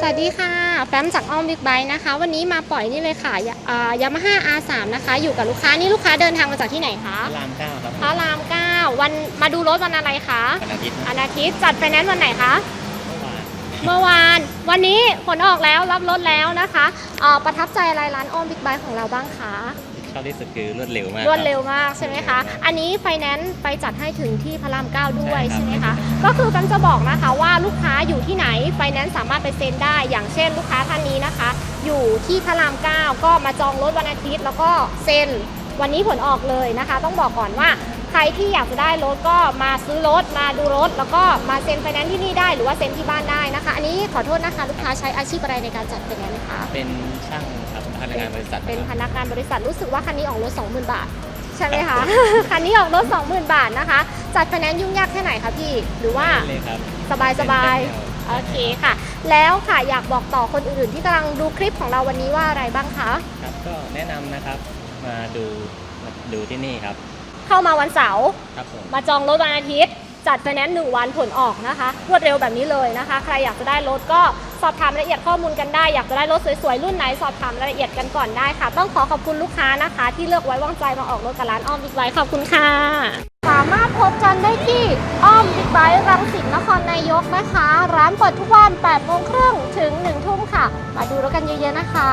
สวัสดีค่ะ แฟมจากอ้อมบิ๊กไบค์นะคะ วันนี้มาปล่อยนี่เลยค่ะยามาฮ่า R3 นะคะ อยู่กับลูกค้า นี่ลูกค้าเดินทางมาจากที่ไหนคะพระรามเก้าครับพระราม9วันมาดูรถวันอะไรคะวันอาทิตย์วันอาทิตย์จัดไฟแนนซ์วันไหนคะ เมื่อวานเมื่อวานวันนี้ผลออกแล้วรับรถแล้วนะคะเอ่อประทับใจอะไรร้านอ้อมบิ๊กไบค์ของเราบ้างคะ ชอบที่สุดคือรวดเร็วมากรวดเร็วคบมากใช่ไหมคะ อันนี้ไฟแนนซ์ไปจัดให้ถึงที่พระราม9ด้วยใช่ครับใช่ไหมคะ ก็คือกันจะบอกนะคะว่าลูกค้าอยู่ที่ไหนไฟแนนซ์สามารถไปเซ็นได้ อย่างเช่นลูกค้าท่านนี้นะคะ อยู่ที่พระราม9ก็มาจองรถวันอาทิตย์ แล้วก็เซ็นวันนี้ผลออกเลยนะคะ ต้องบอกก่อนว่าใค รที่อยากจะได้รถก็มาซื้อรถมาดูรถ แล้วก็มาเซ็นไฟแนนซ์ที่นี่ได้หรือว่าเซ็นที่บ้านได้นะคะ อันนี้ขอโทษนะคะลูกค้าใช้อาชีพอะไรในการจัดไฟแนนซ์คะเป็นช่างครับพนักงานบริษัทเป็นคพรับนักงานบริษัทรู้สึกว่าคันนี้ออกรถ20,000 บาท ใช่ไหมคะ คันนี้ออกรถ20,000 บาทนะคะ จัดไฟแนนซ์ยุ่งยากแค่ไหนคะพี่หรือว่าเลยครับสบายสบายโอเคค่ะ แล้วค่ะอยากบอกต่อคนอื่นๆ ที่กำลังดูคลิปของเราวันนี้ว่าอะไรบ้างคะครับก็แนะนำนะครับมาดูมาดูที่นี่ครับ เข้ามาวันเสาร์ครับผมมาจองรถวันอาทิตย์ จัดไฟแนนซ์หนึ่งวันผลออกนะคะรวดเร็วแบบนี้เลยนะคะ ใครอยากจะได้รถก็สอบถามรายละเอียดข้อมูลกันได้ อยากจะได้รถสวยๆ รุ่นไหนสอบถามรายละเอียดกันก่อนได้ค่ะ ต้องขอขอบคุณลูกค้านะคะ ที่เลือกไว้วางใจมาออกรถกับร้านอ้อมบิ๊กไบค์ขอบคุณค่ะ สามารถพบกันได้ที่อ้อมบิ๊กไบค์รังสิตนครนายกนะคะ ร้านเปิดทุกวัน8โมงครึ่งถึง1ทุ่มค่ะ มาดูรถกันเยอะๆนะคะ